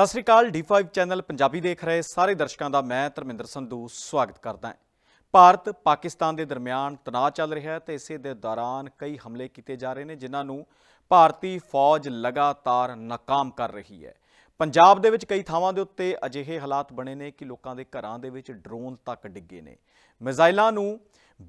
ਸਤਿ ਸ੍ਰੀ ਅਕਾਲ D5 channel Punjabi ਦੇਖ ਰਹੇ ਸਾਰੇ ਦਰਸ਼ਕਾਂ ਦਾ ਮੈਂ ਧਰਮਿੰਦਰ ਸੰਧੂ ਸਵਾਗਤ ਕਰਦਾ ਹਾਂ। ਭਾਰਤ ਪਾਕਿਸਤਾਨ ਦੇ ਦਰਮਿਆਨ ਤਣਾਅ ਚੱਲ ਰਿਹਾ ਹੈ ਤੇ ਇਸੇ ਦੇ ਦੌਰਾਨ ਕਈ ਹਮਲੇ ਕੀਤੇ ਜਾ ਰਹੇ ਨੇ, ਜਿਨ੍ਹਾਂ ਨੂੰ ਭਾਰਤੀ ਫੌਜ ਲਗਾਤਾਰ ਨਾਕਾਮ ਕਰ ਰਹੀ ਹੈ। ਪੰਜਾਬ ਦੇ ਵਿੱਚ ਕਈ ਥਾਵਾਂ ਦੇ ਉੱਤੇ ਅਜਿਹੇ ਹਾਲਾਤ ਬਣੇ ਨੇ ਕਿ ਲੋਕਾਂ ਦੇ ਘਰਾਂ ਦੇ ਵਿੱਚ ਡਰੋਨ ਤੱਕ ਡਿੱਗੇ ਨੇ। ਮਿਜ਼ਾਈਲਾਂ ਨੂੰ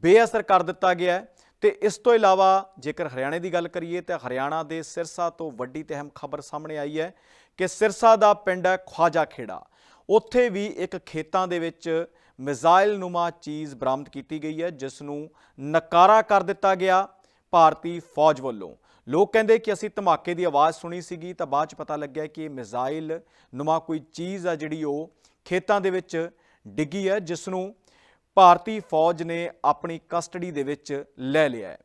ਬੇਅਸਰ ਕਰ ਦਿੱਤਾ ਗਿਆ ਹੈ ਤੇ ਇਸ ਤੋਂ ਇਲਾਵਾ ਜੇਕਰ ਹਰਿਆਣੇ ਦੀ ਗੱਲ ਕਰੀਏ ਤਾਂ ਹਰਿਆਣਾ ਦੇ ਸਿਰਸਾ ਤੋਂ ਵੱਡੀ ਤੇ ਅਹਿਮ ਖਬਰ ਸਾਹਮਣੇ ਆਈ ਹੈ ਕਿ ਸਿਰਸਾ ਦਾ ਪਿੰਡ ਹੈ ਖਵਾਜਾ ਖੇੜਾ ਉੱਥੇ ਵੀ ਇੱਕ ਖੇਤਾਂ ਦੇ ਵਿੱਚ ਮਿਜ਼ਾਈਲ ਨੁਮਾ ਚੀਜ਼ ਬਰਾਮਦ ਕੀਤੀ ਗਈ ਹੈ ਜਿਸ ਨੂੰ ਨਕਾਰਾ ਕਰ ਦਿੱਤਾ ਗਿਆ ਭਾਰਤੀ ਫੌਜ ਵੱਲੋਂ ਲੋਕ ਕਹਿੰਦੇ ਕਿ ਅਸੀਂ ਧਮਾਕੇ ਦੀ ਆਵਾਜ਼ ਸੁਣੀ ਸੀਗੀ ਤਾਂ ਬਾਅਦ ਚ ਪਤਾ ਲੱਗਿਆ ਕਿ ਇਹ ਮਿਜ਼ਾਈਲ ਨੁਮਾ ਕੋਈ ਚੀਜ਼ ਆ ਜਿਹੜੀ ਉਹ ਖੇਤਾਂ ਦੇ ਵਿੱਚ ਡਿੱਗੀ ਹੈ ਜਿਸ ਨੂੰ ਭਾਰਤੀ ਫੌਜ ਨੇ ਆਪਣੀ ਕਸਟਡੀ ਦੇ ਵਿੱਚ ਲੈ ਲਿਆ ਹੈ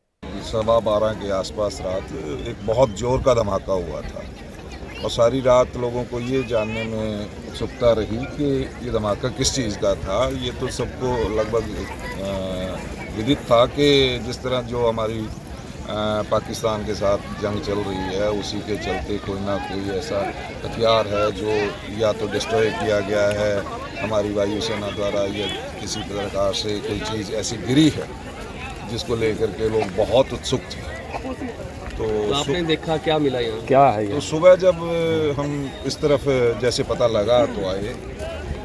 सवा बारह के आसपास रात एक बहुत जोर का धमाका हुआ था और सारी रात लोगों को ये जानने में उत्सुकता रही कि ये धमाका किस चीज़ का था। ये तो सबको लगभग विदित था कि जिस तरह जो हमारी पाकिस्तान के साथ जंग चल रही है, उसी के चलते कोई ना कोई ऐसा हथियार है जो या तो डिस्ट्रॉय किया गया है, हमारी वायुसेना द्वारा या किसी प्रकार से कोई चीज़ ऐसी गिरी है, जिसको लेकर के लोग बहुत उत्सुक थे। तो तो आपने देखा क्या मिला यहाँ? क्या है तो सुबह जब हम इस तरफ़ जैसे पता लगा तो आए।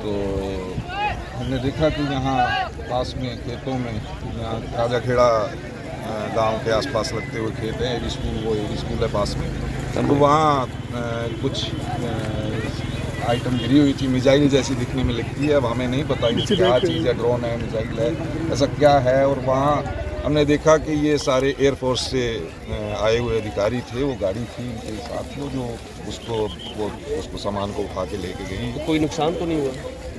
तो हमने देखा कि यहाँ पास में खेतों में यहाँ राजा खेड़ा गाँव के आसपास लगते हुए खेत हैं एक स्कूल वो एक स्कूल है पास में। तो वहाँ कुछ आइटम गिरी हुई थी मिजाइल जैसी दिखने में लगती है। अब हमें नहीं पता कि क्या चीज़ है ड्रोन है मिजाइल है ऐसा क्या है और वहाँ हमने देखा कि ये सारे एयरफोर्स से आए हुए अधिकारी थे वो गाड़ी थी उनके साथ वो जो उसको वो उसको सामान को उठा के लेके गई। तो कोई नुकसान तो नहीं हुआ?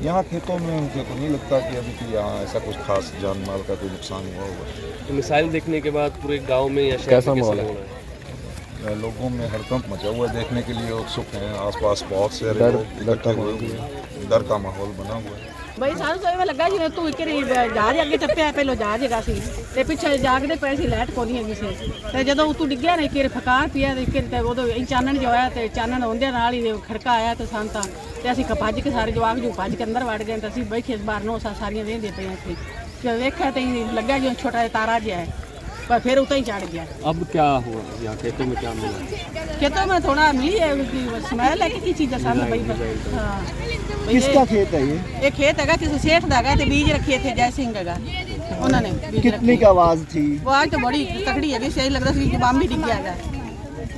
यहाँ खेतों में मुझे तो नहीं लगता कि अभी कि यहाँ ऐसा कुछ खास जान माल का कोई नुकसान हुआ होगा। तो मिसाइल देखने के बाद पूरे गाँव में या शहर कैसा माहौल है? लोगों में हड़कंप मचा हुआ है देखने के लिए उत्सुक हैं आसपास बहुत हुए डर का माहौल बना हुआ है। ਬਈ ਸਾਨੂੰ ਤਾਂ ਐਵੇਂ ਲੱਗਾ ਜਿਵੇਂ ਤੂੰ ਇੱਕ ਰੀ ਜਹਾਜ਼ ਅੱਗੇ ਟੱਪਿਆ ਪਹਿਲਾਂ ਜਹਾਜ਼ ਹੈਗਾ ਸੀ। ਤੇ ਪਿੱਛੇ ਜਾਗਦੇ ਪਏ ਸੀ, ਲਾਈਟ ਕੋਈ ਨਹੀਂ ਹੈਗੀ ਸੀ। ਤੇ ਜਦੋਂ ਉਤੋਂ ਡਿੱਗਿਆ ਨਾ, ਇੱਕ ਫਕਾਰ ਪਿਆ ਤੇ ਇੱਕ ਰੀ ਤੇ ਉਦੋਂ ਇਹ ਚਾਨਣ ਜੋ ਆਇਆ ਤੇ ਚਾਨਣ ਹੁੰਦਿਆਂ ਨਾਲ ਹੀ ਖੜਕਾ ਆਇਆ ਤੇ ਸਾਨੂੰ ਤਾਂ ਤੇ ਅਸੀਂ ਭੱਜ ਕੇ ਸਾਰੇ ਜਵਾਕ ਜੂ ਭੱਜ ਕੇ ਅੰਦਰ ਵੜ ਗਏ ਤੇ ਅਸੀਂ ਬੈਠੇ ਬਾਹਰ, ਨੋ ਸਾਰੀਆਂ ਵੇਂਦੇ ਪਏ ਸੀ ਜਦੋਂ ਵੇਖਿਆ ਤੇ ਲੱਗਾ ਜਿਵੇਂ ਛੋਟਾ ਜਿਹਾ ਤਾਰਾ ਜਿਹਾ ਹੈ। पर फिर उतना ही चढ़ गया अब क्या हुआ यहाँ खेतों में क्या मिला खेतों में थोड़ा मिली है उसकी स्मेल है कि चीज़ सामने भाई हाँ किसका खेत है ये ये खेत है किसी सेठ दागा तो बीज रखे थे जय सिंह का उन्होंने कितनी की आवाज़ थी आवाज़ तो बड़ी तकड़ी है सही लग रहा था बम भी डिग गया था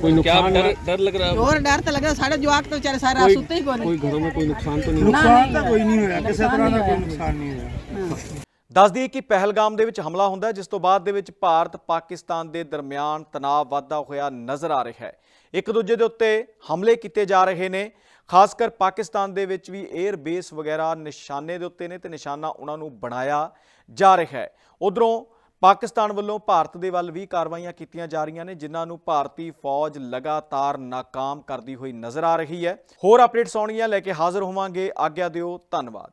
कोई नुकसान डर डर लग रहा है और डर तो लग रहा साढ़े जवाक तो बेचारे सारा सुते ही कोई घरों में कोई नुकसान तो नहीं नुकसान तो कोई नहीं हुआ किसी तरह का कोई नुकसान नहीं हुआ ਦੱਸ ਦਈਏ ਕਿ ਪਹਿਲਗਾਮ ਦੇ ਵਿੱਚ ਹਮਲਾ ਹੁੰਦਾ ਜਿਸ ਤੋਂ ਬਾਅਦ ਦੇ ਵਿੱਚ ਭਾਰਤ ਪਾਕਿਸਤਾਨ ਦੇ ਦਰਮਿਆਨ ਤਣਾਅ ਵਧਦਾ ਹੋਇਆ ਨਜ਼ਰ ਆ ਰਿਹਾ ਹੈ। ਇੱਕ ਦੂਜੇ ਦੇ ਉੱਤੇ ਹਮਲੇ ਕੀਤੇ ਜਾ ਰਹੇ ਨੇ। ਖਾਸ ਕਰ ਪਾਕਿਸਤਾਨ ਦੇ ਵਿੱਚ ਵੀ 에ਅਰ ਬੇਸ ਵਗੈਰਾ ਨਿਸ਼ਾਨੇ ਦੇ ਉੱਤੇ ਨੇ ਤੇ ਨਿਸ਼ਾਨਾ ਉਹਨਾਂ ਨੂੰ ਬਣਾਇਆ ਜਾ ਰਿਹਾ ਹੈ। ਉਧਰੋਂ ਪਾਕਿਸਤਾਨ ਵੱਲੋਂ ਭਾਰਤ ਦੇ ਵੱਲ ਵੀ ਕਾਰਵਾਈਆਂ ਕੀਤੀਆਂ ਜਾ ਰਹੀਆਂ ਨੇ, ਜਿਨ੍ਹਾਂ ਨੂੰ ਭਾਰਤੀ ਫੌਜ ਲਗਾਤਾਰ ਨਾਕਾਮ ਕਰਦੀ ਹੋਈ ਨਜ਼ਰ ਆ ਰਹੀ ਹੈ। ਹੋਰ ਅਪਡੇਟਸ ਆਉਣਗੀਆਂ, ਲੈ ਕੇ ਹਾਜ਼ਰ ਹੋਵਾਂਗੇ। ਆਗਿਆ ਦਿਓ, ਧੰਨਵਾਦ।